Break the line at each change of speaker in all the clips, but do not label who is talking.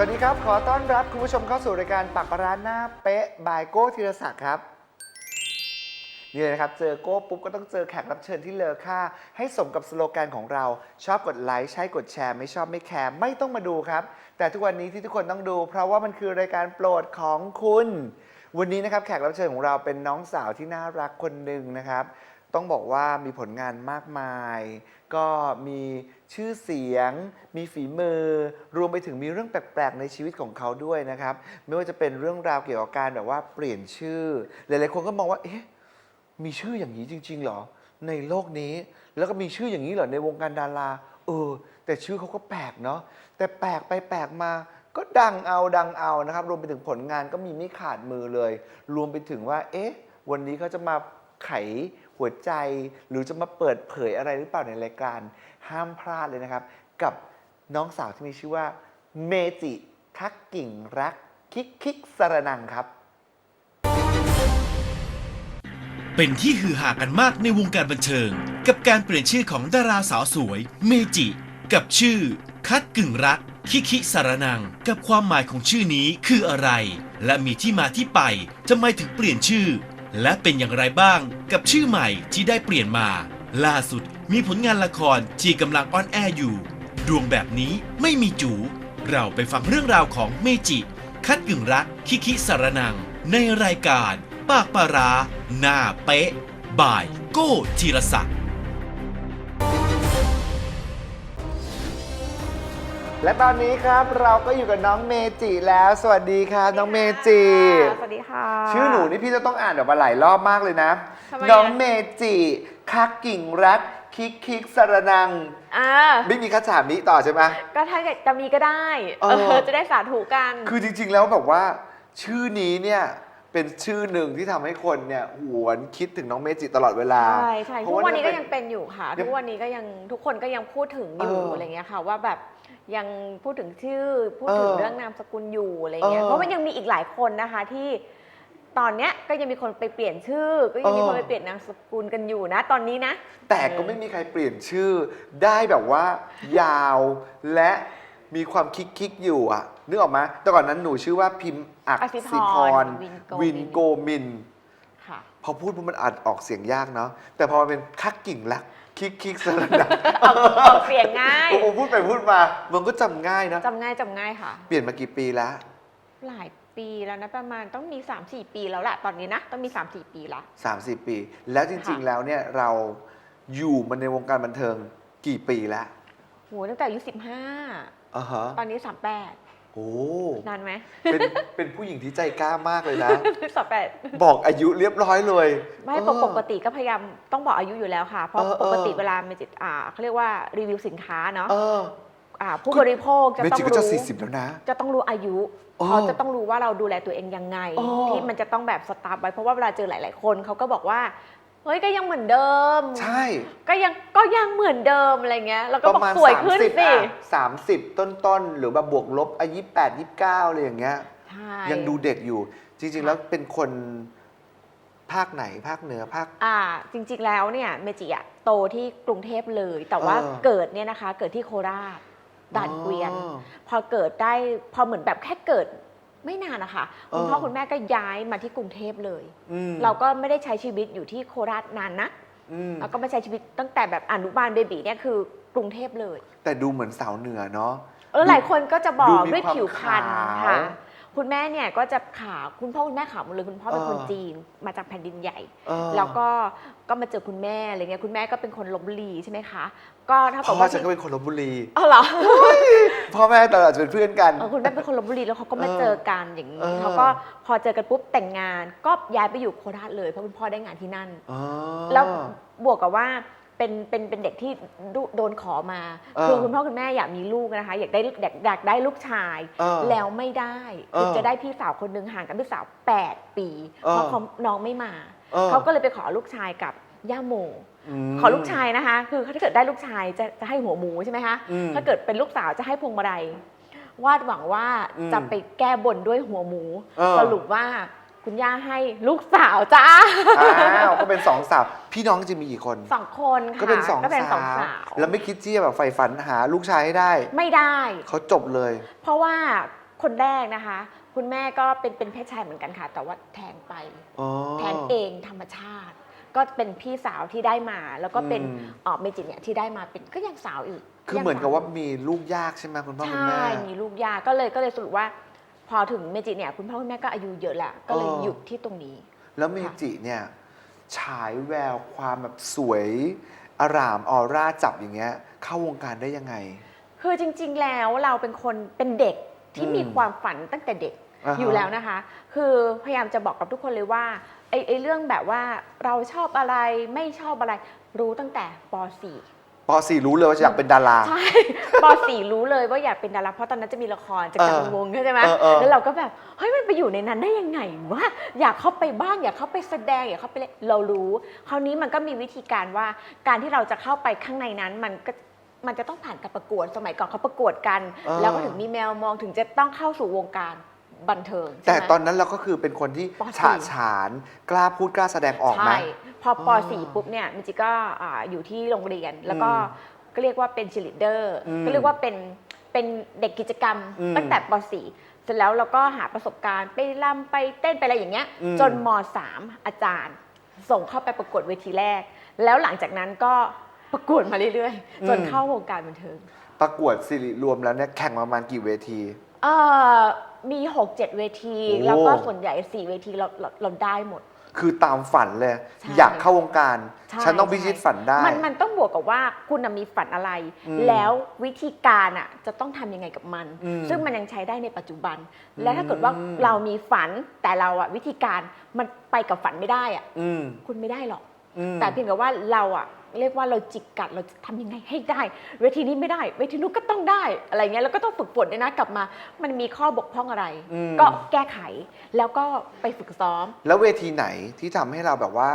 สวัสดีครับ ขอต้อนรับคุณผู้ชมเข้าสู่รายการปักปะร้านหน้าเป๊ะบายโก้ธีรศักดิ์ครับนี่เลยนะครับ เจอโก้ปุ๊บก็ต้องเจอแขกรับเชิญที่เลอค่า ให้สมกับสโลแกนของเรา ชอบกดไลค์ใช่กดแชร์ ไม่ชอบไม่แคร์ไม่ต้องมาดูครับ แต่ทุกวันนี้ที่ทุกคนต้องดู เพราะว่ามันคือรายการโปรดของคุณ วันนี้นะครับแขกรับเชิญของเราเป็นน้องสาวที่น่ารักคนหนึ่งนะครับ ต้องบอกว่ามีผลงานมากมาย ก็มี ชื่อเสียง มีฝีมือ รวมไปถึงมีเรื่องแปลกๆในชีวิตของเขาด้วยนะครับ ไม่ว่าจะเป็นเรื่องราวเกี่ยวกับการแบบว่าเปลี่ยนชื่อ หลายๆคนก็มองว่าเอ๊ะมีชื่ออย่างนี้จริงๆเหรอ ในโลกนี้ แล้วก็มีชื่ออย่างนี้เหรอในวงการดาราเออแต่ชื่อเขาก็แปลกเนาะแต่แปลกไปแปลกมาก็ดังเอาดังเอานะครับ รวมไปถึงผลงานก็มีไม่ขาดมือเลย รวมไปถึงว่า เอ๊ะ วันนี้เขาจะมาไข หัวใจ หรือจะมาเปิดเผยอะไรหรือเปล่าในรายการห้ามพลาดเลยนะครับ กับน้องสาวที่มีชื่อว่า เมจิทักกิ่งรัก คิกคิกสรนังครับ
เป็นที่ฮือฮากันมากในวงการบันเทิง กับการเปลี่ยนชื่อของดาราสาวสวย เมจิ กับชื่อ คัดกึ่งรัก คิคิสารนัง กับความหมายของชื่อนี้คืออะไร และมีที่มาที่ไปทำไมถึงเปลี่ยนชื่อ และเป็นอย่างไรบ้างกับชื่อใหม่ที่ได้เปลี่ยนมา ล่าสุดมีผลงานละครที่กำลังออนแอร์อยู่ ดวงแบบนี้ไม่มีจู เราไปฟังเรื่องราวของเมจิ คัดกึ่งรักคิคิสารนัง ในรายการ ปากปลาราหน้าเป๊ะ บ่ายโก้ธีรศักดิ์
และตอนนี้ครับเราก็อยู่กับน้องเมจิแล้ว สวัสดีครับน้องเมจิ
สวัสดีค่ะ
ชื่อหนูนี่พี่จะต้องอ่านแบบมาหลายรอบมากเลยนะ
ทำไมอะ
น้องเมจิคักกิ่งรักคิกคิกสรนัง
อ่า
ไม่มีคาถามิต่อใช่ไหม
ก็ถ้าเกิดจะมีก็ได้
เออ
เออ จะได้สาธุกัน
คือจริงๆแล้วแบบว่า ชื่อนี้เนี่ยเป็นชื่อหนึ่งที่ทำให้คนเนี่ยหวนคิดถึงน้องเมจิตลอดเวลา
ใช่ใช่
เพ
ทุ
ราะ
กวันนี้ก็
เย
ยังเป็นอยู่ค่ะ
ยัง
ทุกวันนี้ก็ยังทุกคนก็ยังพูดถึงอยู่
เอออ
อะไรเงี้ยค่ะ ว่าแบบ ยังพูดถึงชื่อพูดถึง
เออ
เรื่องนามสกุลอยู่อะไรเงี้ย
เออ
เพราะมันยังมีอีกหลายคนนะคะที่ตอนเนี้ยก็ยังมีคนไปเปลี่ยนชื่อ ก็ยังมี
เออ
คนไปเปลี่ยนนามสกุลกันอยู่นะ ตอนนี้นะ
แต่ก็ไม่มีใครเปลี่ยนชื่อ ได้แบบว่า ยาวและมีความคิกคิกๆอยู่อะนึกออกไหมแต่ก่อนนั้นหนูชื่อว่าพิมพ์อัก
อสิพร
ษิพร
วินโกมิน
วินโกมิน
ค่ะ
พอพูดปุ๊บมันอ่านออกเสียงยากเนาะแต่พอมันเป็นคักกิ่งรัก คิกคิกสลัด
ออกออกเสียงง่าย
โอ้โหพูดไปพูดมามันก็จำง่ายนะ
จำง่ายจำง่ายค่ะ
เปลี่ยนมากี่ปีแล้ว
หลายปีแล้วนะประมาณต้องมี 3-4 ปีแล้วแหละตอนนี้นะต้องมี 3-4 ปีละ
30ปี แล้วจริง
ค่ะ
ๆแล้วเนี่ยเราอยู่มาในวงการบันเทิงกี่ปีแล้ว
โหตั้งแต่อายุ
อ่าฮะ
15ตอนนี้ 38
โอ้
นานไหม
เป็นเป็นผู้หญิงที่ใจกล้ามากเลยนะ
38
บอกอายุเรียบร้อยเลย
ไม่
เอ
ป
อก
ปกติก็พยายามต้องบอกอายุอยู่แล้วค่ะ เพราะ
เออเออ
ปกติเวลาเมจิตอ่าเขาเรียกว่ารีวิวสินค้าเนาะ
เออ
อ่าผู้บริโภคจะ
เม
ต้อง
จิก็จะ
รู้
สี่สิบแล้วนะ
จะต้องรู้อายุ
อ๋อ
เขาจะต้องรู้ว่าเราดูแลตัวเองยังไง
อ๋อ
ที่มันจะต้องแบบสตาร์ทไว้เพราะว่าเวลาเจอหลาย ๆ คนเขาก็บอกว่าเฮ้ยก็ยังเหมือนเดิม
ใช่
ก็ยังก็ยังเหมือนเดิมอะไรเงี้ยแล้วก็
ประ
บอก
มาณ
สวยขึ้น
30
สิ
อะสามสิบต้นๆ หรือแบบบวกลบอายุแปดยี่เก้าอะไรอย่างเงี้ย
ใช่
ยังดูเด็กอยู่ จริง ๆ แล้วเป็นคนภาคไหนภาคเหนือภาค
อ่า จริง ๆ แล้วเนี่ยเมจิอะโตที่กรุงเทพเลย แต่ว่า
เออ
เกิดเนี่ยนะคะ เกิดที่โคราชด่านเกวียน
อ๋อ
พอเกิดได้พอเหมือนแบบแค่เกิด ไม่นานนะคะคุณพ่อ
เออ
คุณแม่ก็ย้ายมาที่กรุงเทพเลย
อืม
เราก็ไม่ได้ใช้ชีวิตอยู่ที่โคราชนานนะ
อืม
เราก็มาใช้ชีวิตตั้งแต่แบบอนุบาลเบบีเนี่ยคือกรุงเทพเลย
แต่ดูเหมือนสาวเหนือเนาะ
เออหลายคนก็จะบอ
ดู
ก
มี
ด้วย
ความ
ผิวพรรณ
ขาว
ค่ะ คุณแม่เนี่ยก็จะขาวคุณพ่อคุณแม่ขาวหมดเลยคุณพ่อเป็น
เออ
คนจีนมาจากแผ่นดินใหญ่
เออ
แล้วก็ก็มาเจอคุณแม่อะไรเงี้ยคุณแม่ก็เป็นคนลบบุรีใช่ไหมคะ ก็ถ้า
เพ
กับ
ราะ
ว่า
ว่าฉันก็เป็นคนลบบุรี
อ๋อเหรอ
พ่อแม่ตอนอาจจะเป็นเพื่อนกัน
เออคุณแม่เป็นคนลบบุรีแล้วเขาก็มา
เออ
เจอกันอย่างนี้
เออ
เขาก็พอเจอกันปุ๊บแต่งงานก็ย้ายไปอยู่โคราชเลยเพราะคุณพ่อได้งานที่นั่น
อ๋อ
แล้วบวกกับว่า เป็นเป็นเป็นเด็กที่ดุโดนขอมา
เออ
คือคุณพ่อคุณแม่อยากมีลูกนะคะ อยากได้อยากอยากได้ลูกชาย
เออ
แล้วไม่ได้คือ
เออ
จะได้พี่สาวคนหนึ่งห่างกันพี่สาว 8 ปี
เออ
เพราะเขาน้องไม่มา
เออ
เขาก็เลยไปขอลูกชายกับย่าโม
ม
ขอลูกชายนะคะ คือถ้าเกิดได้ลูกชายจะจะให้หัวหมูใช่ไหมคะ
อืม
ถ้าเกิดเป็นลูกสาวจะให้พวงมาลัยวาดหวังว่า
อืม
จะไปแก้บนด้วยหัวหมู
เออ
สรุปว่า คุณย่าให้ลูกสาวจ้า
อ้าวก็เป็นสองสาว พี่น้องจะมีกี่คน
สองคนค่ะ
ก็เป็นสอง
ก็เป็นสอง
สาว
สาว
แล้วไม่คิดที่จะแบบใฝ่ฝันหาลูกชายให้ได้
ไม่ได้
เขาจบเลย
เพราะว่าคนแรกนะคะ คุณแม่ก็เป็นเป็นเพศชายเหมือนกันค่ะ แต่ว่าแทงไป
อ๋อ
แทงเองธรรมชาติ ก็เป็นพี่สาวที่ได้มา แล้วก็เป็น
อืม
เออเมจิเนี่ยที่ได้มาเป็นก็ยังสาวอีก
คือเหมือนกับว่ามีลูกยากใช่ไหมคุณพ่อคุณแม่
ใช่มีลูกยากก็เลยก็เลยสรุปว่า พอถึงเมจิเนี่ยคุณพ่อคุณแม่ก็อายุเยอะแล้วก็เลย
อ๋อ
หยุดที่ตรงนี้
แล้วเมจิเนี่ยฉายแววความแบบสวยอารามออร่าจับอย่างเงี้ย เข้าวงการได้ยังไง
คือจริง ๆ แล้วเราเป็นคนเป็นเด็กที่
อืม
มีความฝันตั้งแต่เด็ก
อ่าฮะ
อยู่แล้วนะคะ คือพยายามจะบอกกับทุกคนเลยว่าไอ้ไอ้เรื่องแบบว่าเราชอบอะไรไม่ชอบอะไรรู้ตั้งแต่ป .4
ป .4 รู้เลยว่าจะอยากเป็นดารา
ใช่ป .4 รู้เลยว่าอยากเป็นดาราเพราะตอนนั้นจะมีละครจาก
เออ
จักรวงศ์เข้าใจไหม
เออเออ
แล้วเราก็แบบเฮ้ยมันไปอยู่ในนั้นได้ยังไงวะอยากเข้าไปบ้างอยากเข้าไปแสดงอยากเข้าไปเล่นเรารู้ คราวนี้มันก็มีวิธีการว่าการที่เราจะเข้าไปข้างในนั้นมันก็มันจะต้องผ่านการประกวดสมัยก่อนเขาประกวดกัน
เออ
แล้วก็ถึงมีแมวมองถึงจะต้องเข้าสู่วงการบันเทิงใช่
แต่
ไหม
ตอนนั้นเราก็คือเป็นคนที่
ป .4
ฉะฉานกล้าพูดกล้าแสดงออกไหม
ใช่ พอป
อ๋อ
.4 ปุ๊บเนี่ยมิจิก็อ่าอยู่ที่โรงเรียน แล้วก็
อืม
ก็เรียกว่าเป็นชิลิเดอร์
อืม
ก็เรียกว่าเป็นเป็นเด็กกิจกรรม
อืม
ตั้งแต่ป .4 เสร็จแล้วเราก็หาประสบการณ์ไปรำไปเต้นไปอะไรอย่างเงี้ย
อืม
จนม .3 อาจารย์ ส่งเข้าไปประกวดเวทีแรก แล้วหลังจากนั้นก็ประกวดมาเรื่อยๆ จนเข้าวงการบันเทิง
ประกวดสิริรวมแล้วเนี่ยแข่งมาประมาณกี่เวที
เอ่อมี 6-7 เวที
โอ้
แล้วก็ส่วนใหญ่ 4 เวทีเราเราเราได้หมด
คือตามฝันเลย
ใช่
อยากเข้าวงการ
ใช่
ฉันต้องพิชิตฝันได้
มันมันต้องบวกกับว่าคุณน่ะมีฝันอะไร
อืม
แล้ววิธีการอะจะต้องทำยังไงกับมัน
อืม
ซึ่งมันยังใช้ได้ในปัจจุบัน และถ้าเกิดว่า
อืม
เรามีฝันแต่เราอะวิธีการมันไปกับฝันไม่ได้อะ
อืม
คุณไม่ได้หรอก
อืม
แต่เพียงแต่ว่าเราอะเรียกว่าเราจิกกัดเราจะทำยังไงให้ได้ เวทีนี้ไม่ได้ เวทีนู้นก็ต้องได้อะไรเงี้ยแล้วก็ต้องฝึกฝนด้วยนะกลับมา มันมีข้อบกพร่องอะไร
อืม
ก็แก้ไขแล้วก็ไปฝึกซ้อม
แล้วเวทีไหนที่ทำให้เราแบบว่า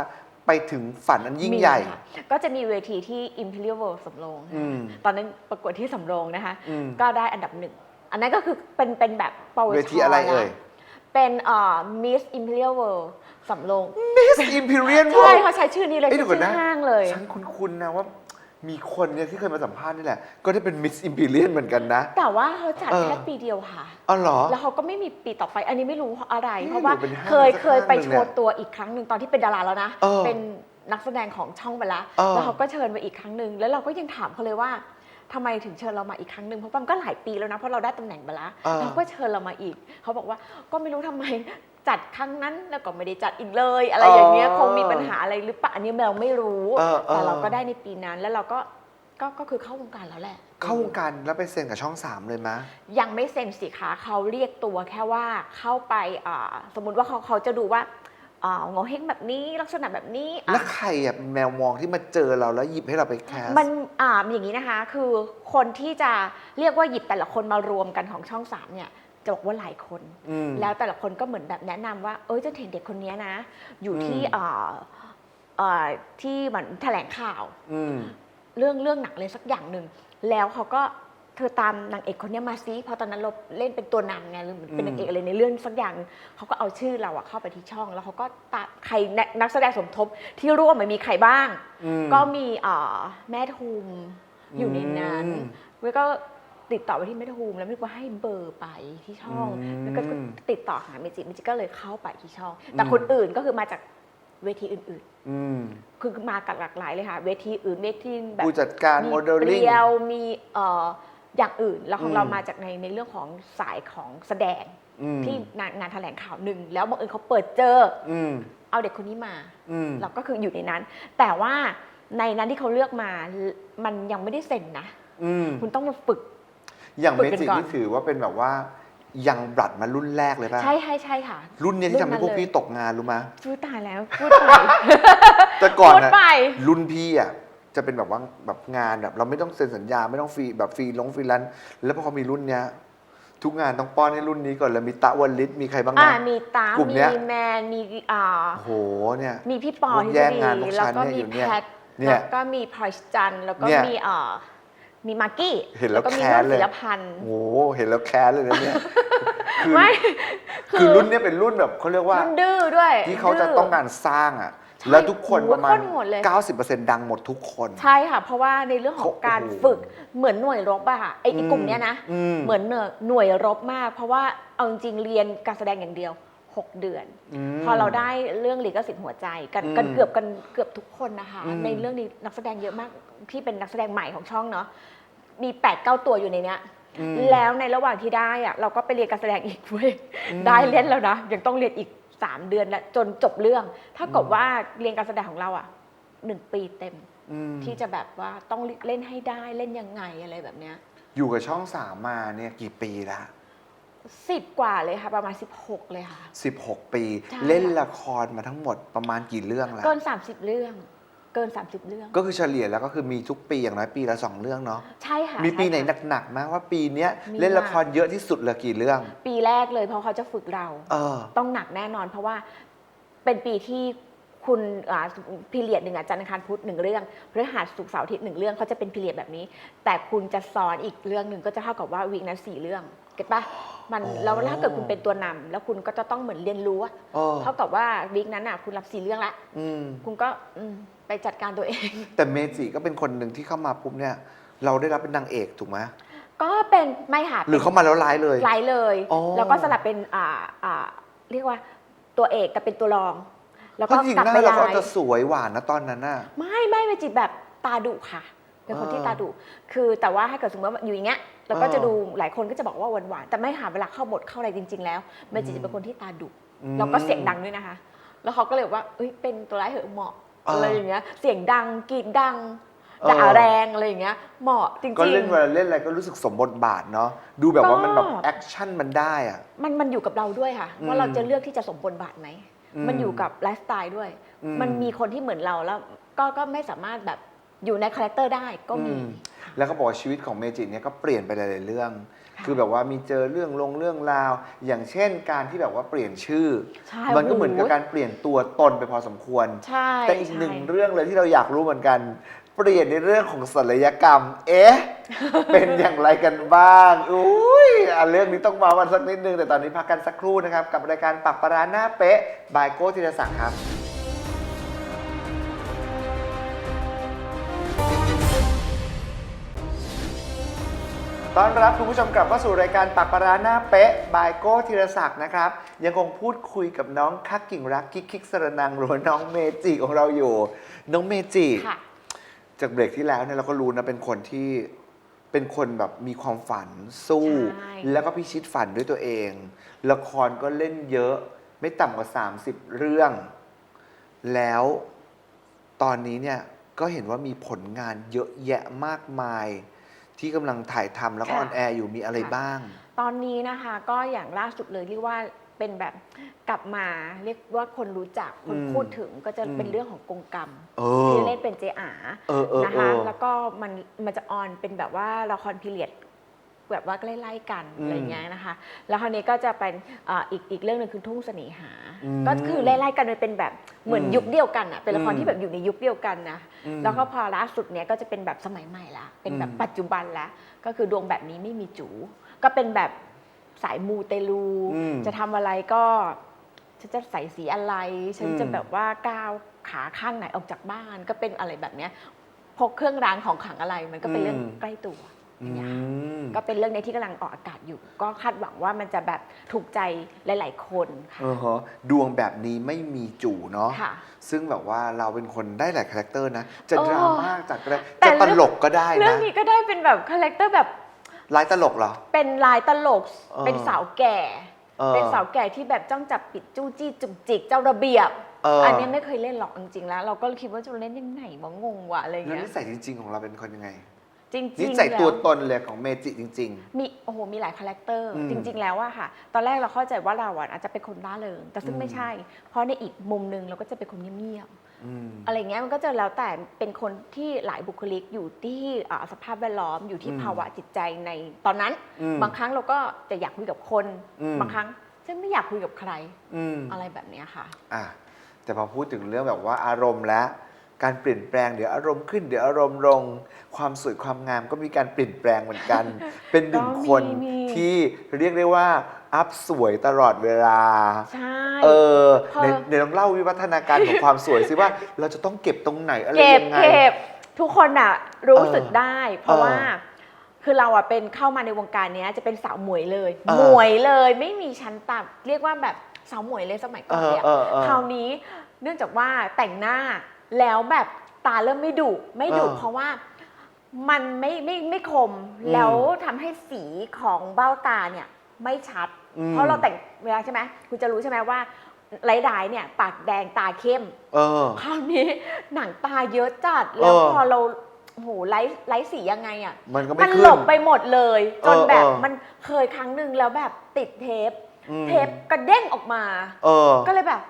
ไปถึงฝันอันยิ่งใหญ่
มีค่ะก็จะมีเวทีที่ Imperial World สำโรง
อืม
ตอนนั้นประกวดที่สำโรงนะคะ
อืม
ก็ได้อันดับหนึ่ง อันนั้นก็คือเป็นเป็นแบบปวช
เวทีอะไรเอ่ย
น เป็นเอ่อ Miss Imperial World สำโรง
Miss Imperial
ใช่เขาใช้ชื่อนี้เลย
เอ้ย
ชื่
เดี๋ยวก่อน
อ
นะ
ห้างเลย
ฉันคุ้นๆนะว่า มีคนเนี่ยที่เคยมาสัมภาษณ์นี่แหละ ก็ได้เป็น Miss Imperial เหมือนกันนะ
แต่ว่าเขาจัด
เออ
แค่ปีเดียวค่ะ
อ๋อเหรอ
แล้วเขาก็ไม่มีปีต่อไป อันนี้ไม่รู้เพราะอะไร
นี่
เพราะว่า
ดูเป็นห้าง
เคย
สัก
เคยไป
ห้างหนึ่ง
โช
เนี่ย
ว์ตัวอีกครั้งหนึ่งตอนที่เป็นดาราแล้วนะ
เออ
เป็นนักแสดงของช่องไปแล้ว
เออ
แล้วเขาก็เชิญมาอีกครั้งหนึ่งแล้วเราก็ยังถามเขาเลยว่า ทำไมถึงเชิญเรามาอีกครั้งหนึ่งเพราะมันก็หลายปีแล้วนะเพราะเราได้ตำแหน่งไปแล้ว
เออ
แล้วก็เชิญเรามาอีก เขาบอกว่าก็ไม่รู้ทำไมจัดครั้งนั้นแล้วก็ไม่ได้จัดอีกเลย อะไรอย่างเงี้ยคงมีปัญหาอะไรหรือเปล่าอันนี้เราไม่รู้
เออเออ
แต่เราก็ได้ในปีนั้นแล้วเราก็ก็ก็คือเข้าวงการแล้วแหละ
เข้าวงการแล้วไปเซ็นกับช่องสามเลยมะ
ยังไม่เซ็นสิคะเขาเรียกตัวแค่ว่าเข้าไปอ่าสมมุติว่าเขาเขาจะดูว่า อ่าโงเฮงแบบนี้ลักษณะแบบนี้อะ
แล้วใครอะแมวมองที่มาเจอเราแล้วหยิบให้เราไปแคส
มันอ่าอย่างนี้นะคะ คือคนที่จะเรียกว่าหยิบแต่ละคนมารวมกันของช่องสามเนี่ยจะบอกว่าหลายคน
อืม
แล้วแต่ละคนก็เหมือนแบบแนะนำว่า เอ้ยจะเห็นเด็กคนนี้นะ อยู่ที่
อืม
อ่าอ่าที่เหมือนแถลงข่าว
อืม
เรื่องเรื่องหนังเลยสักอย่างหนึ่งแล้วเขาก็ เธอตามนางเอกคนเนี้ยมาซิเพราะตอนนั้นเราเล่นเป็นตัวนำไงหรือเหมือนเป็นนางเอกอะไรในเรื่องสักอย่างหนึ่งเขาก็เอาชื่อเราอะเข้าไปที่ช่อง แล้วเขาก็ตามใครนักแสดงสมทบที่ร่วมมันมีใครบ้าง
อืม
ก็มีเอ่อแม่ทุมอยู่ในนั้น
อืม
แล้วก็ติดต่อไปที่แม่ทุมแล้วแม่ก็ให้เบอร์ไปที่ช่อง
อืม
แล้วก็ติดต่อหาเมจิเมจิก็เลยเข้าไปที่ช่อง แต่คนอื่นก็คือมาจากเวทีอื่นๆ
อืม
คือมากับหลากหลายเลยค่ะ เวทีอื่นเวทีแบบ
ผู้จัดการ
มี
โมเดล
เป
ลิ่ง
รียวมีเอ่อ อย่างอื่นแล้วของ
อืม
เรามาจากในในเรื่องของสายของแสดง
อืม
ที่งานงานแถลงข่าวหนึ่งแล้วบังเอิญเขาเปิดเจอ
อืม
เอาเด็กคนนี้มา
อืม
เราก็คืออยู่ในนั้น แต่ว่าในนั้นที่เขาเลือกมามันยังไม่ได้เซ็นนะ
อืม
คุณต้องมาฝึก
อย่าง
ฝึ
เม
กกัน
จิ
ก่อน
นี่ถือว่าเป็นแบบว่ายังบลัดมารุ่นแรกเลยป่ะ
ใช่ใช่ใช่ค่ะ
รุ่นเนี้ยที่ทำให้พวก
เลย
พี่ตกงานรู้ไหม
พูดตายแล้วพูดไป
แต่ก่อน
พูด
นะ
ไป
รุ่นพี่อะ จะเป็นแบบว่าแบบงานแบบเราไม่ต้องเซ็นสัญญาไม่ต้องฟรีแบบฟรีลงฟรีแลนซ์แล้วพอมีรุ่นเนี้ยทุกงานต้องป้อนให้รุ่นนี้ก่อนแล้วมีตะวันลิศมีใครบ้าง
อ่า
นะ
มีตาก
ลุ่ม
มี
เนี้ย
แมนมีอ่า
โอ้โหเนี่ย
มีพี่ปอ
พวก
ที่
แย่ง
ดี
งานพวก
แล้ว
ฉัน
ก็
เนี่ย
มี
อยู่เนี่ย
แพท
เนี่ย
แล้วก็มีพลอยจันทร์แล้วก็
เนี่ย
มีเอ่อมีมากกี้
เห็นแล้ว
ก็มี
แค้น
นุ่น
เลย
ศิลพันธ์
โอ้โหเห็นแล้วแค้นเลยนะเนี่ย คือ
ไม่
คือรุ่นเนี้ยเป็นรุ่นแบบเขาเรียกว่า
รุ่นดื้อด้วย
ที่เขาจะ
ดื้
ต้องการสร้างอะ แล้วทุกคน
โอ้โห
ประมาณ
ข้นหมดเลย
90%ดังหมดทุกคน
ใช่ค่ะ เพราะว่าในเรื่องของ
เขา
การ
โอ้โห
ฝึกเหมือนหน่วยรบอะค่ะไอ้ไอ้
อืม
กลุ่มเนี้ยนะ
อืม
เหมือนหน่วยหน่วยรบมาก เพราะว่าเอาจริงๆเรียนการแสดงอย่างเดียว 6 เดือน
ม
พอเราได้เรื่องลิขสิทธิ์หัวใจกัน
อืม
กันเกือบกันเกือบทุกคนนะคะ
อืม
ในเรื่องนี้นักแสดงเยอะมากที่เป็นนักแสดงใหม่ของช่องเนาะมี8ปดเก้าตัวอยู่ในเนี้ย
อืม
แล้วในระหว่างที่ได้อะเราก็ไปเรียนการแสดงอีกเว้ย
อืม
ได้เล่นแล้วนะยังต้องเรียนอีก 3 เดือนและจนจบเรื่อง ถ้ากับว่าเรียนการแสดงของเราอะหนึ่งปีเต็ม
อืม
ที่จะแบบว่าต้องเล่นให้ได้เล่นยังไงอะไรแบบเนี้ย
อยู่กับช่องสามมาเนี่ยกี่ปีละ
สิบกว่าเลยค่ะ ประมาณ 16 เลยค่ะ
16 ปี
ใช่
เล่นละครมาทั้งหมดประมาณกี่เรื่องละ
เกิน 30 เรื่อง เกิน 30 เรื่อง
ก็คือเฉลี่ยแล้วก็คือมีทุกปีอย่างน้อยปีละสองเรื่องเนาะ
ใช่ค่ะ
มีปีไหน
ใช่ค่ะ
หนักๆมากว่าปีเนี้ย
มี
เล่นละครเยอะที่สุดเหลือกี่เรื่อง
ปีแรกเลยเพราะเขาจะฝึกเรา
เออ
ต้องหนักแน่นอน เพราะว่าเป็นปีที่คุณพีเรียดหนึ่งอะจันทร์อังคารพุธหนึ่งเรื่องพฤหัสศุกร์เสาร์อาทิตย์หนึ่งเรื่องเขาจะเป็นพีเรียดแบบนี้ แต่คุณจะสอนอีกเรื่องหนึ่งก็จะเท่ากับว่าวีคนั้นสี่เรื่องเก็ตปะมัน
อ๋อ
แล้วถ้าเกิดคุณเป็นตัวนำแล้วคุณก็จะต้องเหมือนเรียนรู้อะ
เออ
เท่ากับว่าวีคนั้นอะคุณรับสี่เรื่องละ
อืม
คุณก็อืม ไปจัดการตัวเอง
แต่เมจิก็เป็นคนหนึ่งที่เข้ามาปุ๊บเนี่ย เราได้รับเป็นนางเอกถูกไหม
ก็เป็นไม่ค่ะ
หรือเข้ามาแล้วร้ายเลย
ไลฟ์เลย
อ๋อ
แล้วก็สลับเป็นอ่าอ่าเรียกว่าตัวเอกกับเป็นตัวรอง แล้ว
เพ
ก็
ราะจริง
กลับ
หน้า
ไป
เรา
ไล
ก็
ฟ์
จะสวยหวานนะตอนนั้นน่ะ
ไม่ไม่เมจิแบบตาดุค่ะ เป็นคนที่
อ่า
ตาดุคือแต่ว่าถ้าเกิดสมมติว่าอยู่อย่างเงี้ยเราก็
อ่า
จะดูหลายคนก็จะบอกว่าหวานหวานๆแต่ไม่หาเวลาเข้าบทเข้าอะไรจริง ๆ แล้วเมจิจะเป็นคนที่ตาดุ
อืม
แล้วก็เสียงดังด้วยนะคะ แล้วเขาก็เลยบอกว่าเอ้ย เป็นตัวร้ายเหอะเหมาะ
อ่า
อะไรอย่างเงี้ย เสียงดังกรีดดัง
เออ
ด่าแรงอะไรอย่างเงี้ย เหมาะจริงๆ
ก็เล่นเวลาเล่นอะไรก็รู้สึกสมบทบาทเนาะดูแบบว่ามันแบบ
ก็
แอคชั่นมันได้อะ
มันมันอยู่กับเราด้วยค่ะ
อืม
ว่าเราจะเลือกที่จะสมบทบาทไหม
อืม
มันอยู่กับไลฟ์สไตล์ด้วย
อืม
มันมีคนที่เหมือนเราแล้วก็ก็ไม่สามารถแบบอยู่ในคาแรคเตอร์ได้ก็มี
อืมแล้วก็บอกว่าชีวิตของเมจิเนี่ยก็เปลี่ยนไปหลายๆเรื่อง
ค่ะ
คือแบบว่ามีเจอเรื่องลงเรื่องราว อย่างเช่นการที่แบบว่าเปลี่ยนชื่อ
ใช่
มันก็เหมือนกับ
โอ้โห
การเปลี่ยนตัวตนไปพอสมควร
ใช่
แต่อีกหนึ่ง
ใช่
เรื่องเลยที่เราอยากรู้เหมือนกัน เปลี่ยนในเรื่องของศัลยกรรม เอ๊ะ เป็นอย่างไรกันบ้างอุ้ยอะเรื่องนี้ต้องมาวันสักนิดนึง แต่ตอนนี้พักกันสักครู่นะครับ กับรายการปักปลาร้าหน้าเป๊ะบายโก้ธีรศักดิ์ครับ ต้อนรับคุณผู้ชมกลับเข้าสู่รายการปักปลาร้าหน้าเป๊ะบายโก้ธีรศักดิ์นะครับ ยังคงพูดคุยกับน้องคักกิ่งรักคิกคิกสรนังหรือว่าน้องเมจิของเราอยู่ น้องเมจิ
ค่ะ
จากเบรกที่แล้วเนี่ยเราก็รู้นะเป็นคนที่เป็นคนแบบมีความฝันสู้
ใช่
แล้วก็พิชิตฝันด้วยตัวเอง ละครก็เล่นเยอะไม่ต่ำกว่า 30 เรื่อง แล้วตอนนี้เนี่ยก็เห็นว่ามีผลงานเยอะแยะมากมาย ที่กำลังถ่ายทำแล้วก็อ
ค่ะ
อนแอร์อยู่มีอะไร
ค่ะ
บ้าง
ตอนนี้นะคะก็อย่างล่าสุดเลยเรียกว่าเป็นแบบกลับมาเรียกว่าคนรู้จักคน
อืม
พูดถึงก็จะเป็น
อืม
เรื่องของกงกรรม
เออ
ที่เล่นเป็นเจอา
เออเออ
นะ
เอ
คะ
อ
แล้วก็มันมันจะออนเป็นแบบว่าละครพีเรียด แบบว่าไล่ๆกัน
อืม
อะไรอย่างเงี้ยนะคะ แล้วคราวนี้ก็จะเป็นอ่าอีกอีกเรื่องหนึ่งคือทุ่งเสน่หา
อืม
ก็คือไล่ๆกันมันเป็นแบบเหมือน
อืม
ยุคเดียวกันอะเป็นละคร
อืม
ที่แบบอยู่ในยุคเดียวกันนะ
อืม
แล้วก็พอล่าสุดเนี้ยก็จะเป็นแบบสมัยใหม่ละเป็นแบบ
อืม
ปัจจุบันละก็คือดวงแบบนี้ไม่มีจู ก็เป็นแบบสายมูเตลู
อืม
จะทำอะไรก็ฉันจะใส่สีอะไร ฉันจะ
อืม
แบบว่าก้าวขาข้างไหนออกจากบ้าน ก็เป็นอะไรแบบเนี้ยพกเครื่องรางของขลังอะไรมันก็เป็นเรื่องใกล้ตัว
อื
อย่าง เงี้ยค่ะ
ม
ก็เป็นเรื่องในที่กำลังออกอากาศอยู่ ก็คาดหวังว่ามันจะแบบถูกใจหลาย ๆ คนค่ะ
เออฮะดวงแบบนี้ไม่มีจู่เนาะ
ค่ะ
ซึ่งแบบว่าเราเป็นคนได้หลายคาแรคเตอร์นะ จะ
โอ้
ดราม่าจากก็ได้
แต่
จะต
เรื่อง
ลกก็ได้
เรื่อ
นะ
งนี้ก็ได้เป็นแบบคาแรคเตอร์แบบ
ร้ายตลกเหรอ
เป็นลายตลก
เออ
เป็นสาวแก่
ออ
เป็นสาวแก่ที่แบบจ้องจับปิดจู้จี้จุกจิกเจ้าระเบียบ
เอออั
อันนี้ไม่เคยเล่นหรอกจริงๆแล้ว เราก็คิดว่าจะเล่นยังไงวะงงวะอะไร
แล้ว
เงี้ย
นิสัยจริง ๆ ของเราเป็นคนยังไง
จริงๆ
นิสัยตัว
แล้ว
ตนเลยของเมจิจริง
มีโอ้โหมีหลายคาแรคเตอร์
อืม
จริง ๆ แล้วอะค่ะ ตอนแรกเราเข้าใจว่าเราอะอาจจะเป็นคนร่าเริง แต่ซึ่ง
อืม
ไม่ใช่ เพราะในอีกมุมหนึงเราก็จะเป็นคนเงียบ
ๆอืม
ๆอะไรเงี้ยมันก็จะแล้วแต่เป็นคนที่หลายบุคลิกอยู่ที่อ่าสภาพแวดล้อมอยู่ที่
อืม
ภาวะจิตใจในตอนนั้น
อืม
บางครั้งเราก็จะอยากคุยกับคน
อืม
บางครั้งฉันไม่อยากคุยกับใคร
อืม
อะไรแบบเนี้ยค่ะ
อะแต่พอพูดถึงเรื่องแบบว่าอารมณ์และ การเปลี่ยนแปลงเดี๋ยวอารมณ์ขึ้นเดี๋ยวอารมณ์ลง ความสวยความงามก็มีการเปลี่ยนแปลงเหมือนกัน เป็นหนึ่ง
ก็มี
คน
มี
ที่เรียกได้ว่าอัพสวยตลอดเวลา
ใช่
เออ
พอ
ในในลองเล่าวิวัฒนาการของความสวยสิว่าเราจะต้องเก็บตรงไหนอะไร
เก็บ
ยังไง
เก็บทุกคนอะรู้สึก
เออ
ได้ เพราะ
เออ
ว่า คือเราอะเป็นเข้ามาในวงการเนี้ยจะเป็นสาวหมวยเลย
เออ
หมวยเลยไม่มีชั้นต่ำเรียกว่าแบบสาวหมวยเลยสมัยก่อนเนี่ย
เออเออเออ
คราวนี้เนื่องจากว่าแต่งหน้า แล้วแบบตาเริ่มไม่ดุไม่ดุ
เออ
เพราะว่ามันไม่ไม่ไม่คม
อืม
แล้วทำให้สีของเบ้าตาเนี่ยไม่ชัด
อืม
เพราะเราแต่งเวลาใช่ไหมคุณจะรู้ใช่ไหมว่าหลายๆเนี่ย ปากแดงตาเข้ม
เออ
คราวนี้หนังตาเยอะจัด แล้ว
เออ
พอเราโอ้โหไลฟ์ไลฟ์สียังไงอะ
มันก็ไม่
มัน
ขึ้
หล
น
บไปหมดเลย จน
เออ
แบบ
เออ
มันเคยครั้งหนึ่งแล้วแบบติดเทป
อืม
เทปกระเด้งออกมา
เออ
ก็เลยแบบ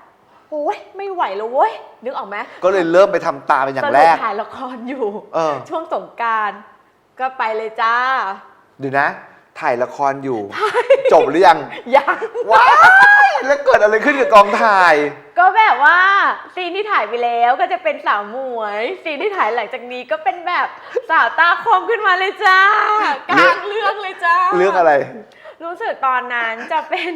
โอ้ยไม่ไหวแล้วเว้ยนึกออกไหม
ก็เลยเริ่มไปทำตาเป็นอย่างแร
ส
ก
รุปถ่ายละครอยู่
เออ
ช่วงสงกรารก็ไปเลยจ้า
เดี๋ยวนะ ถ่ายละครอยู่ จบหรือยัง
ยัง
ว้ายแล้วเกิดอะไรขึ้นกับกองถ่าย
ก็แบบว่าซีนที่ถ่ายไปแล้วก็จะเป็นสาวหมวยซีนที่ถ่ายหลังจากนี้ก็เป็นแบบสาวตาคมขึ้นมาเลยจ้ากลางเรื่องเลยจ้า
เรื่องอะไร
รู้สึกตอนนั้นจะเป็น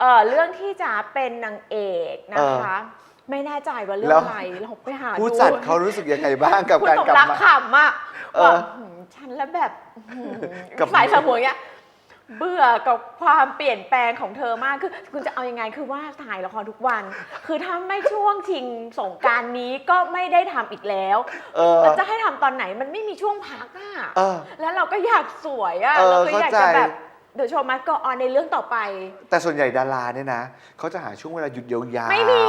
เอ่อเรื่องที่จะเป็นนางเอกนะคะ ไม่แน่ใจว่าเรื่อ
แล้
ง
ว
อะไรเราไปหา
ผู้จัดเขารู้สึกยังไงบ้างกับ
ผู้
การ
ต
กลับ
รัก
มา
ขำอะ
เออ
ว่าหืมฉันแล้วแบบหืม
กับ
สายสมวยเนี้ย เบื่อกับความเปลี่ยนแปลงของเธอมากคือคุณจะเอายังไงคือว่าถ่ายละครทุกวัน คือถ้าไม่ช่วงชิงสงกรารนี้ก็ไม่ได้ทำอีกแล้ว
เออ
แล้วจะให้ทำตอนไหนมันไม่มีช่วงพักอะ
เออ
แล้วเราก็อยากสวยอะ
เออ
เราก็อยากจะ
เข้าใจ
แบบ เดี๋ยวโชว์มัสก็ออนในเรื่องต่อไป
แต่ส่วนใหญ่ดาราเนี่ยนะเขาจะหาช่วงเวลาหยุดยาวๆ
ไม่มี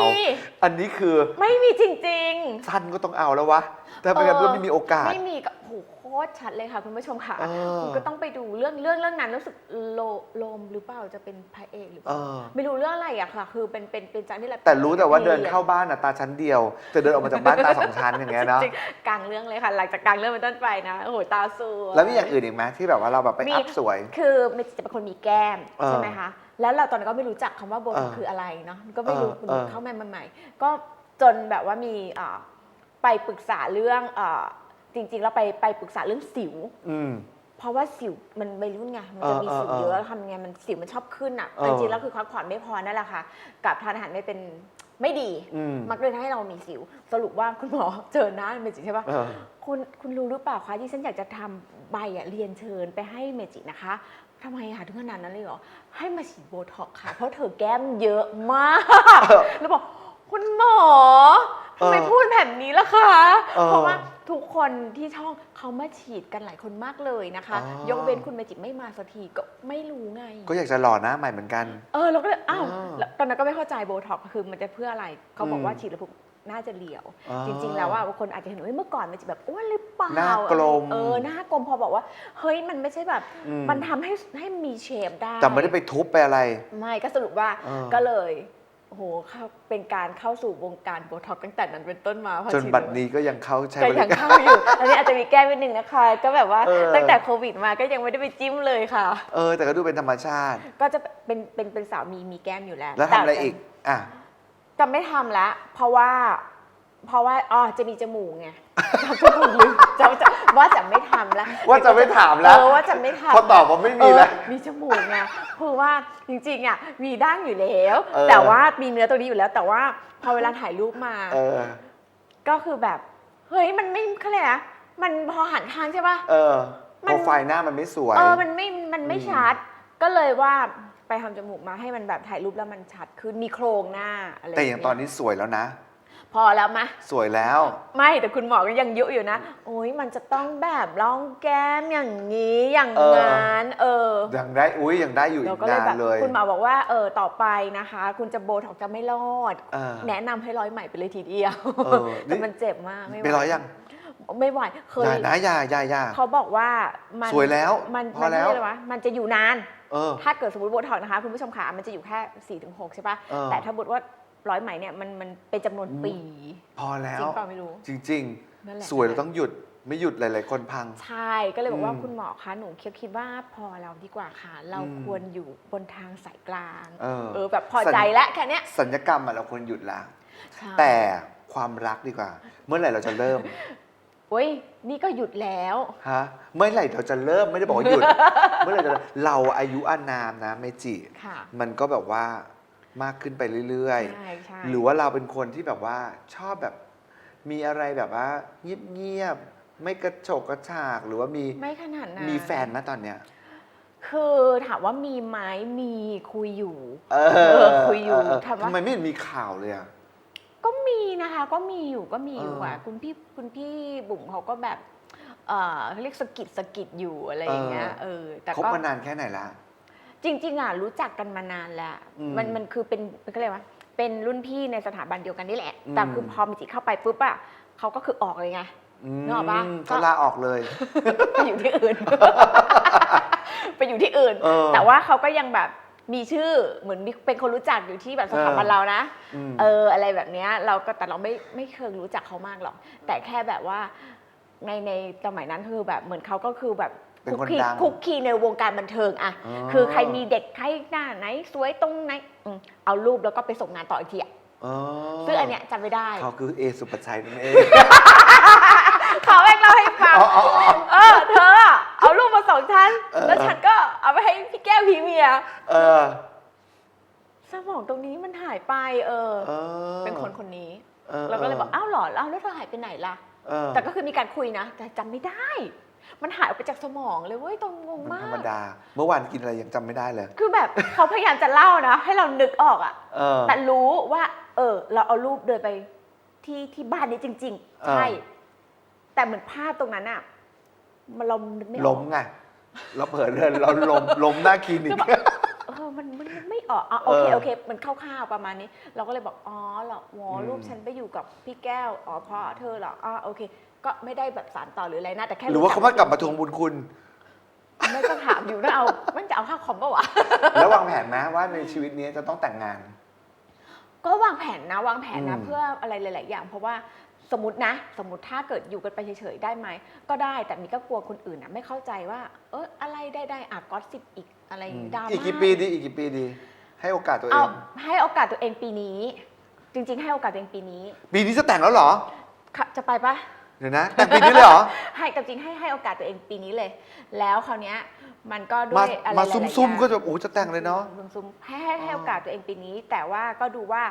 อันนี้คือ
ไม่มีจริง
สั้นก็ต้องเอาแล้ววะ แต่ไม่งั้น
เออ
ก็ไม่มีโอกาส
ไม่มีกับโอ้โหโค ตรชัดเลยค่ะคุณผู้ชมค่ะ
เออ
คุณก็ต้องไปดูเรื่องเรื่องเรื่องนั้นรู้สึกโลโลมหรือเปล่าจะเป็นพระเอกหรือเป
เอ
ล่า
อ
ไม่รู้เรื่องอะไรอะค่ะ คือเป็นเป็นเป็นจันนี่แหละ
แต่รู้แต่ว่าเดินเข้าบ้านอะตาชั้นเดียวแต่เดินออกมาจากบ้านตาสองชั้นอย่างเงี้ยเนาะ
จริงๆกลางเรื่องเลยค่ะ หลังจากกลางเรื่องเป็นต้นไปนะโอ้โหตาสวย
แล้วมีอย่างอื่นอีกไหมที่แบบว่าเราแบบไป
มี
อัพสวย
คือเมจิจะเป็นคนมีแก้ม
เออ
ใช่ไหมคะแล้วเราตอนนั้นก็ไม่รู้จักคำว่าโบท็อก
เออ
คืออะไรเนาะก็ไม่รู้
เออเออ
เข้ามาใหม่ๆก็จนแบบว่ามีอ่าไปปรึกษาเรื่องอ่า จริงๆแล้วไปไปปรึกษาเรื่องสิว
อืม
เพราะว่าสิวมันไม่รู้ไงมันจะมี
เออ
สิว
เออ
เยอะแล้วทำยังไงมันสิวมันชอบขึ้นอะ
เออ
จริงๆแล้วคือพักผ่อนไม่พอนั่นแหละค่ะ กับทานอาหารไม่เป็นไม่ดี
อืม
มักเลยทำให้เรามีสิว สรุปว่าคุณหมอ เจอหน้าเมจิใช่ปะ
เออ
คุณคุณรู้หรือเปล่าคะที่ฉันอยากจะทำใบอะเรียนเชิญไปให้เมจินะคะทำไมคะถึงขนาดนั้นเลยเหรอให้มาฉีดโบท็อกซ์ค่ะ เพราะเธอแก้มเยอะมาก แล้วบอกคุณหมอทำไม
เออ
พูดแบบนี้ล่ะคะ
เออ
เพราะว่า ทุกคนที่ช่องเขามาฉีดกันหลายคนมากเลยนะคะ
อ๋อ
ยกเว้นคุณเมจิไม่มาสักทีก็ไม่รู้ไง
ก็อยากจะหล่อหน้าใหม่เหมือนกัน
เออเราก็เลยอ้าว
อ่า
แล้วตอนนั้นก็ไม่เข้าใจโบท็อกซ์คือมันจะเพื่ออะไรเขาบอกว่า
อืม
ฉีดแล้วปุ๊บน่าจะเหลียว
อ๋อ
จริง ๆ แล้วว่าบางคนอาจจะเห็นว่าเฮ้ยเมื่อก่อนมันจะแบบอ้วนหรือเปล่า
หน้ากลม
เออหน้ากลมพอบอกว่า เฮ้ยมันไม่ใช่แบบ
อืม
มันทำให้ให้มีเชฟได้
แต่ไม่ได้ไปทุบไปอะไร
ไม่ก็สรุปว่า
เออ
ก็เลย โอ้โหเข้าเป็นการเข้าสู่วงการโบท็อกซ์ตั้งแต่นั้นเป็นต้นมาพอ
จน
ฉี
บัดนี้ก็ยังเข้าใช้
ก็
บริ
ยัง
การ
เข้าอยู่อันนี้อาจจะมีแก้ไปหนึ่งนะคะ ก็แบบว่า
เออ
ตั้งแต่โควิดมาก็ยังไม่ได้ไปจิ้มเลยค่ะ
เออ แต่ก็ดูเป็นธรรมชาติ
ก็จะเป็นเป็นเป็นสาวมีมีแก้มอยู่แล้ว
แล้วทำอะไรอีก อะ
จะไม่ทำละ เพราะว่า เพราะว่าอ๋อจะมีจมูกไง จำจมูกลืมจะจะว่าจะไม่ทำละ
ว่าจะไม่ถามแล้ว
เออว่าจะไม่ทำ
พอตอบว่าไม่มีแล้ว
เออมีจมูกไงคือว่าจริงๆอะมีดั้งอยู่แล้ว
เออ
แต่ว่ามีเนื้อตัวนี้อยู่แล้ว แต่ว่าพอเวลาถ่ายรูปมา
เออ
ก็คือแบบ เฮ้ยมันไม่เขาเลยกนะมันพอหันทางใช่ปะ
เออ
มั
โป
น
รไฟล์หน้ามันไม่สวย
เออมันไม่มันไม่
อืม
ชัด ก็เลยว่าไปทำจมูกมาให้มันแบบถ่ายรูปแล้วมันชัดขึ้นมีโครงหน้าอะไร
แต่อย่างตอนนี้สวยแล้วนะ
พอแล้วมะ
สวยแล้ว
ไม่แต่คุณหมอก็ยังยุอยู่นะ โอ้ยมันจะต้องแบบร่องแก้มอย่างนี้อย่าง
เออ
งั้นเออ
ยังได้อุ้ยยังได้อยู่อี
เรา
ก
ก็เลย
นา
แบ
น
บ
เลย
คุณหมอบอกว่าเออต่อไปนะคะ คุณจะโบท็อกซ์จะไม่รอด
เออ
แนะนำให้ร้อยใหม่ไปเลยทีเดียว
เออนี่
แต่มันเจ็บมากไม่ไหว
ไปร้อยยัง
ไม่ไหวเค
อยย่านะอย่าอย่าอย่า
เขาบอกว่ามัน
สวยแล้ว
มัน
พอ
มัน
แล้ว
เรียกอะไรวะมันจะอยู่นาน
เออ
ถ้าเกิดสมมติโบท็อกซ์นะคะ คุณผู้ชมขามันจะอยู่แค่4ี่ถึงหใช่ปะ
เออ
แต่ถ้าบทว่า ร้อยไหมเนี่ยมันมันเป็นจำนวนปี
พอแล้
จริ
ว
งเปล่าไม่รู้
จริง
นั่นแหละ
ๆ สวยเราต้องหยุดไม่หยุดหลาย ๆ คนพัง
ใช่ก็เลยบอกว่า
อืม
คุณหมอคะหนูคิดคิดว่าพอเราดีกว่าค่ะ เรา
อืม
ควรอยู่บนทางสายกลาง
เออ
เออแบบพอใจแล้วแค่เนี้ย
สัญญกรรมอะเราควรหยุดละ
ใช่
แต่ความรักดีกว่า เมื่อไหร่เราจะเริ่ม
โอ้ยนี่ก็หยุดแล้ว
ฮะเมื่อไหร่เราจะเริ่มไม่ได้บอกว่าหยุด เมื่อไหร่จะเราอายุอานามนะเมจิ
ค่ะ
มันก็แบบว่า มากขึ้นไปเรื่อย
ใช่ใช่
ๆ หรือว่าเราเป็นคนที่แบบว่าชอบแบบ มีอะไรแบบว่าเงียบๆไม่กระโฉกกระฉากหรือว่ามี
ไม่ขนาดนั้น
มีแฟนไหมตอนเนี้ย
คือถามว่ามีไหมมีคุยอยู่
เอ
อคุยอยู่
เเถา
มว่า
ทำไมไม่เห็นมีข่าวเลยอะ
ก็มีนะคะ ก็มีอยู่ก็มีอยู่
เอออ่
อะคุณพี่คุณพี่บุ๋มเขาก็แบบ เออเขาเรียกสะกิดสะกิดอยู่อะไรอย่างเงี้ย
เออ
เออแต่
คบ
ก็
มานานแค่ไหนละ
จริงๆอะรู้จักกันมานานแล้ว
อืม
มันมันคือเป็นเป็นก็เลยกว่า เป็นรุ่นพี่ในสถาบันเดียวกันนี่แหละ
อืม
แต่คือพอมิจิเข้าไปปุ๊บอะเขาก็คือออกเลยไง
ม
นึกออกปะ
เขาลาออกเลย
ไปอยู่ที่อื่น ไปอยู่ที่อื่น
เออ
แต่ว่าเขาก็ยังแบบมีชื่อเหมือนมีเป็นคนรู้จักอยู่ที่แบบสถาบัน
เออ
เรานะ
ม
เอออะไรแบบเนี้ยเราก็แต่เราไม่ไม่เคยรู้จักเขามากหรอก แต่แค่แบบว่าในในสมัยนั้นคือแบบเหมือนเขาก็คือแบบ
เป็น
คุก
คน
คี
ดัง
คุกคีในวงการบันเทิงอะ
อ๋อ
คือใครมีเด็กใครหน้าไหน สวยตรงไหนอืมเอารูปแล้วก็ไปส่งงานต่ออีกทีอะ
อ๋อ
ซึ่งอันเนี้ยจำไม่ได้
เขาคือเอสุปชัยนั่นเอง
เขาแม่งเล่าให้ฟัง
อ๋ออ๋ออ๋อ
เออ เธออะเอารูปมาส่งฉัน
เออ
แล้วฉันก็เอาไปให้พี่แก้วพีเมีย
เออ
สมองตรงนี้มันหายไป เออ
เออ
เป็นคนคนนี้
ออ
เราก็เลยบอก อ้าวเหรออ้าวแล้วเธอหายไปไหนล่ะ
เออ
แต่ก็คือมีการคุยนะ แต่จำไม่ได้ มันหายออกไปจากสมองเลยเว้ยตรงงง
มัน
มา
ธรรม
ก
ดา เมื่อวานกินอะไรยังจำไม่ได้เลย
คือแบบเขาพยายามจะเล่านะ ให้เรานึกออกอะ
เออ
แต่รู้ว่า เออ เราเอารูปเดินไปที่ที่บ้านนี้จริง ๆ ใช่
เออ
แต่เหมือนภาพตรงนั้นอะมันเรานึกไม่อ
ล้
อก
มไงเราเผลอเดินเราล้มล้มหน้าคลินิก
คือแบบเออมันมันมันไม่ออกอะโอเค
เออ
โอเค มันคร่าวๆประมาณนี้ เราก็เลยบอกอ๋อเหรอวอ
อืม
รูปฉันไปอยู่กับพี่แก้วอ๋อเพราะเธอเหรออ๋อโอเค ก็ไม่ได้แบบสารต่อหรืออะไรนะแต่แค่
หรือว่าเขามากลับมาทวงบุญคุณ
ไม่ต้องถามอยู่นะเอา มันจะเอาค่าคอมปะวะ
แล้ววางแผนไหมว่าในชีวิตนี้จะต้องแต่งงาน
ก็วางแผนนะวางแผนนะ
อืม
เพื่ออะไรหลาย ๆ อย่าง เพราะว่าสมมตินะ สมมติถ้าเกิดอยู่กันไปเฉย ๆ ได้ไหม ก็ได้แต่มีก็กลัวคนอื่นนะไม่เข้าใจว่า เอออะไรได้ได้อะก็สิบอีกอะไร
อืม
ดราม่า
อีกกี่ปีดีอีกกี่ปีดี ให้โอกาสตัวเอ
เอา
ง
ให้โอกาสตัวเองปีนี้ จริง ๆ ให้โอกาสตัวเองปีนี้
ปีนี้จะแต่งแล้วเหรอ
ค่ะจะไปปะ
เดี๋ยวนะ แต่งปีนี้เลยเหรอ
ให้กับจริงให้ให้โอกาสตัวเองปีนี้เลย แล้วคราวเนี้ยมันก็ด้
มา
วยอะไรห
มา
ลายๆ
ซุ่ม
อย่าง
ๆก็จะโอ้จะแต่งเลยเนาะ
ซุ่มๆให้ให้ให้
อ๋อ
โอกาสตัวเองปีนี้ แต่ว่าก็ดูว่า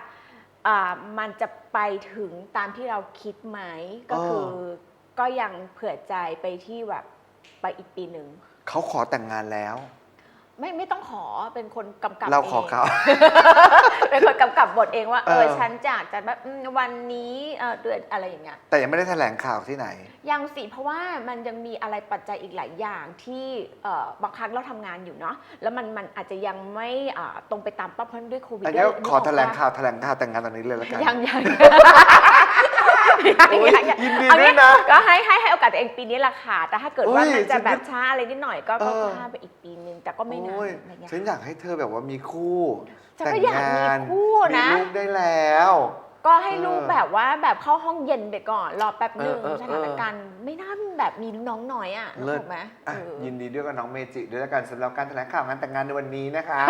อ่ามันจะไปถึงตามที่เราคิดไหมก็คือ ก็ยังเผื่อใจไปที่แบบไปอีกปีหนึ่ง
เขาขอแต่งงานแล้ว
ไม่ไม่ต้องขอเป็นคนกำกับ
เราขอ
อง
เขา
เป็นคนกำกับบทเองว่าเอ
เอ
อ
อ
ฉันจะจะแบบอืมวันนี้เอ่อเดือนอะไรอย่างเงี้ย
แต่ยังไม่ได้แถลงข่าวที่ไหน
ยังสิเพราะว่ามันยังมีอะไรปัจจัยอีกหลายอย่างที่เอ่อบางครั้งเราทำงานอยู่เนาะแล้วมันมันอาจจะยังไม่อ่าตรงไปตามเป้าเพราะด้วยโควิด
อันนี้
ด้วย
ขอแถลง
นึกกปะ
ข่าวแถลงข่าวแต่งงานตอนนี้เลยแล้วกัน
ยังยัง
โอ้ยยินดี
เอา
ด้วย
งี้
นะ
ก็ให้ให้ให้โอกาสตัวเองปีนี้แหละค่ะ แต่ถ้าเกิดว่า
โอ้ย
มันจะ
ฉัน
แบบช้าอะไรนิดหน่อยก็ก็
เออ
ข้ามไปอีกปีนึง แต่ก็ไม่นาน
โอ้ย
อะไรเงี้ย
ฉันอยากให้เธอแบบว่ามีคู่
ฉันก็อยากมีคู่นะ
มีลูกได้แล้ว
ก็ให้ลูก
เออ
แบบว่าแบบเข้าห้องเย็นไปก่อน รอแป๊บหนึ่ง
เออเออ
สถานการณ์ไม่น่าแบบมีน้องน้อยอะ
เลิศ
ถูกไหม
อะ
เออ
ยินดีด้วยกับน้องเมจิด้วยแล้วกันสำหรับการแถลงข่าวงานแต่งงานในวันนี้นะคะ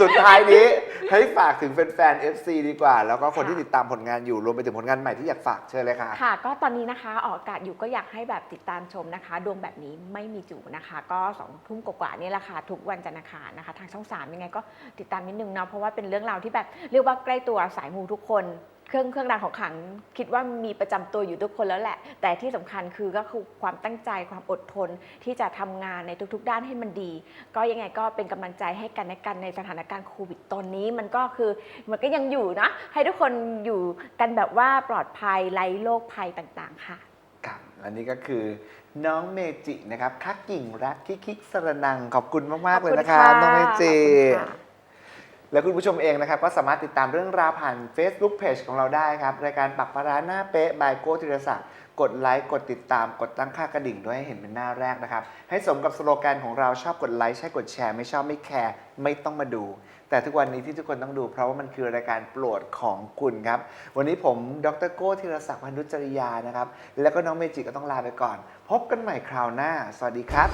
สุดท้ายนี้ให้ฝากถึงแฟนๆ FC ดีกว่า แล้วก็คน
ค่ะ
ที่ติดตามผลงานอยู่รวมไปถึงผลงานใหม่ที่อยากฝากเชิญเลยค่ะ
ค่ะ ก็ตอนนี้นะคะ ออกอากาศอยู่ก็อยากให้แบบติดตามชมนะคะ ดวงแบบนี้ไม่มีจู่นะคะ ก็สองทุ่มกว่าๆนี่แหละค่ะทุกวันจันทร์อังคารนะคะ ทางช่องสามยังไงก็ติดตามนิดนึงเนาะเพราะว่าเป็นเรื่องราวที่แบบเรียกว่าใกล้ตัวสายมูทุกคน เครื่องเครื่องรางของขลังคิดว่ามีประจำตัวอยู่ทุกคนแล้วแหละ แต่ที่สำคัญคือก็คือความตั้งใจความอดทนที่จะทำงานในทุก ๆ ด้านให้มันดี ก็ยังไงก็เป็นกำลังใจให้กันและกันในสถานการณ์โควิดตอนนี้ มันก็คือมันก็ยังอยู่นะ ให้ทุกคนอยู่กันแบบว่าปลอดภัยไร้โรคภัยต่างๆ ค่ะ
ครับอันนี้ก็คือน้องเมจินะครับคักกิ่งรักคิกคิกสรนังขอบคุณมากๆเลยนะครับ
ขอบคุณค่ะ
น้องเมจิ
ขอบคุณค่ะ
และคุณผู้ชมเองนะครับ ก็สามารถติดตามเรื่องราวผ่าน Facebook Page ของเราได้ครับ รายการปักปลาร้าหน้าเป๊ะบายโก้ธีรศักดิ์กดไลค์กดติดตามกดตั้งค่ากระดิ่งด้วยให้เห็นเป็นหน้าแรกนะครับ ให้สมกับสโลแกนของเราชอบกดไลค์ใช่กดแชร์ไม่ชอบไม่แคร์ไม่ต้องมาดู แต่ทุกวันนี้ที่ทุกคนต้องดู เพราะว่ามันคือรายการโปรดของคุณครับ วันนี้ผมดรโก้ธีรศักดิ์พันธุจริยานะครับ แล้วก็น้องเมจิก็ต้องลาไปก่อน พบกันใหม่คราวหน้า สวัสดีครับ